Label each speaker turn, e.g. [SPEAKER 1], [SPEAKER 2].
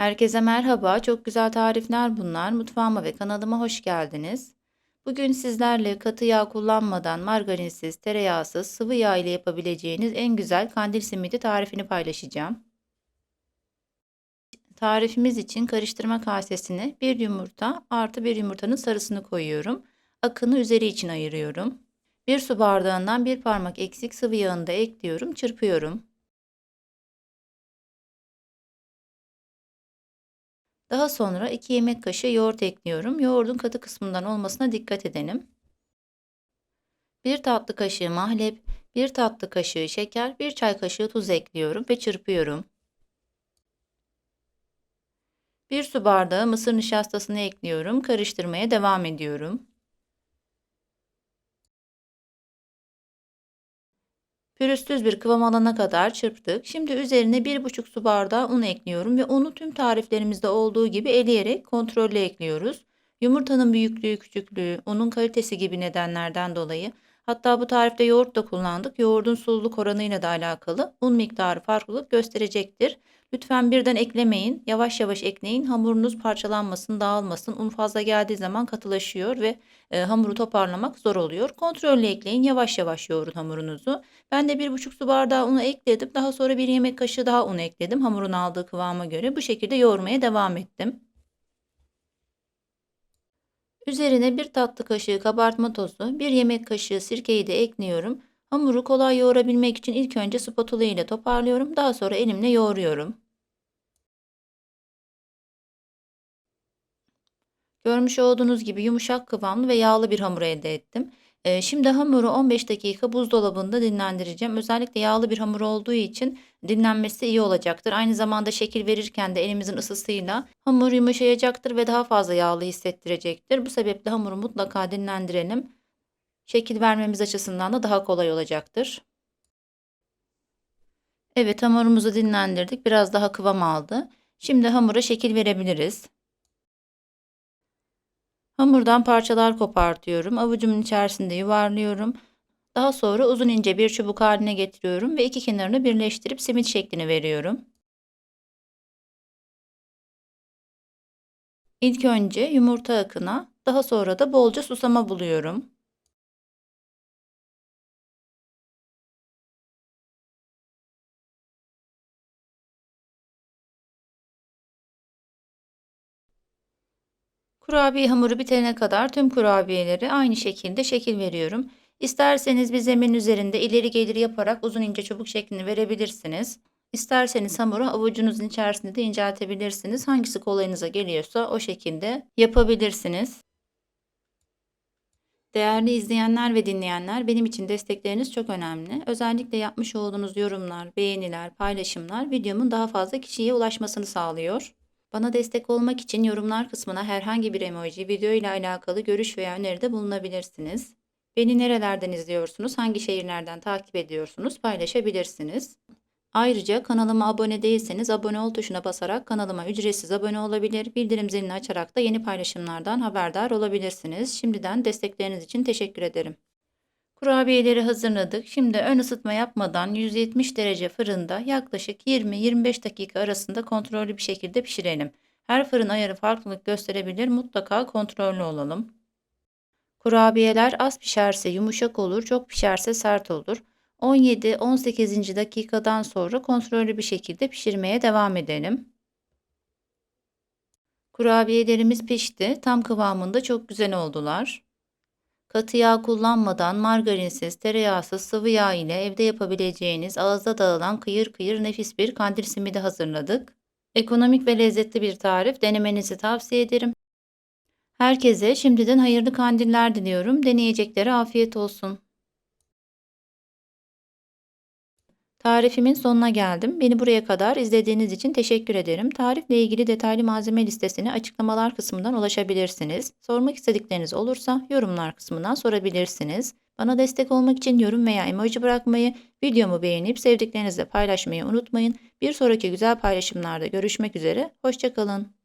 [SPEAKER 1] Herkese merhaba. Çok güzel tarifler bunlar. Mutfağıma ve kanalıma hoş geldiniz. Bugün sizlerle katı yağ kullanmadan margarinsiz, tereyağsız, sıvı yağ ile yapabileceğiniz en güzel kandil simidi tarifini paylaşacağım. Tarifimiz için karıştırma kasesine bir yumurta artı bir yumurtanın sarısını koyuyorum. Akını üzeri için ayırıyorum. Bir su bardağından bir parmak eksik sıvı yağını da ekliyorum, çırpıyorum. Daha sonra 2 yemek kaşığı yoğurt ekliyorum. Yoğurdun katı kısmından olmasına dikkat edelim. 1 tatlı kaşığı mahlep, 1 tatlı kaşığı şeker, 1 çay kaşığı tuz ekliyorum ve çırpıyorum. 1 su bardağı mısır nişastasını ekliyorum. Karıştırmaya devam ediyorum. Pürüzsüz bir kıvam alana kadar çırptık. Şimdi üzerine 1,5 su bardağı un ekliyorum ve unu tüm tariflerimizde olduğu gibi eleyerek kontrollü ekliyoruz. Yumurtanın büyüklüğü, küçüklüğü, unun kalitesi gibi nedenlerden dolayı hatta bu tarifte yoğurt da kullandık. Yoğurdun sululuk oranıyla da alakalı un miktarı farklılık gösterecektir. Lütfen birden eklemeyin. Yavaş yavaş ekleyin. Hamurunuz parçalanmasın, dağılmasın. Un fazla geldiği zaman katılaşıyor ve e, hamuru toparlamak zor oluyor. Kontrollü ekleyin. Yavaş yavaş yoğurun hamurunuzu. Ben de 1,5 su bardağı unu ekledim. Daha sonra bir yemek kaşığı daha un ekledim. Hamurun aldığı kıvama göre bu şekilde yoğurmaya devam ettim. Üzerine bir tatlı kaşığı kabartma tozu, bir yemek kaşığı sirkeyi de ekliyorum. Hamuru kolay yoğurabilmek için ilk önce spatula ile toparlıyorum. Daha sonra elimle yoğuruyorum. Görmüş olduğunuz gibi yumuşak kıvamlı ve yağlı bir hamur elde ettim. Ee, şimdi hamuru 15 dakika buzdolabında dinlendireceğim. Özellikle yağlı bir hamur olduğu için dinlenmesi iyi olacaktır. Aynı zamanda şekil verirken de elimizin ısısıyla hamur yumuşayacaktır ve daha fazla yağlı hissettirecektir. Bu sebeple hamuru mutlaka dinlendirelim. Şekil vermemiz açısından da daha kolay olacaktır. Evet hamurumuzu dinlendirdik. Biraz daha kıvam aldı. Şimdi hamura şekil verebiliriz. Hamurdan parçalar kopartıyorum. Avucumun içerisinde yuvarlıyorum. Daha sonra uzun ince bir çubuk haline getiriyorum ve iki kenarını birleştirip simit şeklini veriyorum. İlk önce yumurta akına, daha sonra da bolca susama buluyorum. Kurabiye hamuru bitene kadar tüm kurabiyeleri aynı şekilde şekil veriyorum. İsterseniz bir zemin üzerinde ileri gelir yaparak uzun ince çubuk şeklini verebilirsiniz. İsterseniz hamuru avucunuzun içerisinde de inceltebilirsiniz. Hangisi kolayınıza geliyorsa o şekilde yapabilirsiniz. Değerli izleyenler ve dinleyenler benim için destekleriniz çok önemli. Özellikle yapmış olduğunuz yorumlar, beğeniler, paylaşımlar videomun daha fazla kişiye ulaşmasını sağlıyor. Bana destek olmak için yorumlar kısmına herhangi bir emoji, video ile alakalı görüş veya öneride bulunabilirsiniz. Beni nerelerden izliyorsunuz, hangi şehirlerden takip ediyorsunuz paylaşabilirsiniz. Ayrıca kanalıma abone değilseniz abone ol tuşuna basarak kanalıma ücretsiz abone olabilir, bildirim zilini açarak da yeni paylaşımlardan haberdar olabilirsiniz. Şimdiden destekleriniz için teşekkür ederim. Kurabiyeleri hazırladık. Şimdi ön ısıtma yapmadan 170 derece fırında yaklaşık 20-25 dakika arasında kontrollü bir şekilde pişirelim. Her fırın ayarı farklılık gösterebilir. Mutlaka kontrollü olalım. Kurabiyeler az pişerse yumuşak olur, çok pişerse sert olur. 17-18. dakikadan sonra kontrollü bir şekilde pişirmeye devam edelim. Kurabiyelerimiz pişti. Tam kıvamında çok güzel oldular. Katı yağ kullanmadan margarinsiz, tereyağsız sıvı yağ ile evde yapabileceğiniz ağızda dağılan kıyır kıyır nefis bir kandil simidi hazırladık. Ekonomik ve lezzetli bir tarif denemenizi tavsiye ederim. Herkese şimdiden hayırlı kandiller diliyorum. Deneyeceklere afiyet olsun. Tarifimin sonuna geldim. Beni buraya kadar izlediğiniz için teşekkür ederim. Tarifle ilgili detaylı malzeme listesini açıklamalar kısmından ulaşabilirsiniz. Sormak istedikleriniz olursa yorumlar kısmından sorabilirsiniz. Bana destek olmak için yorum veya emoji bırakmayı, videomu beğenip sevdiklerinizle paylaşmayı unutmayın. Bir sonraki güzel paylaşımlarda görüşmek üzere. Hoşçakalın.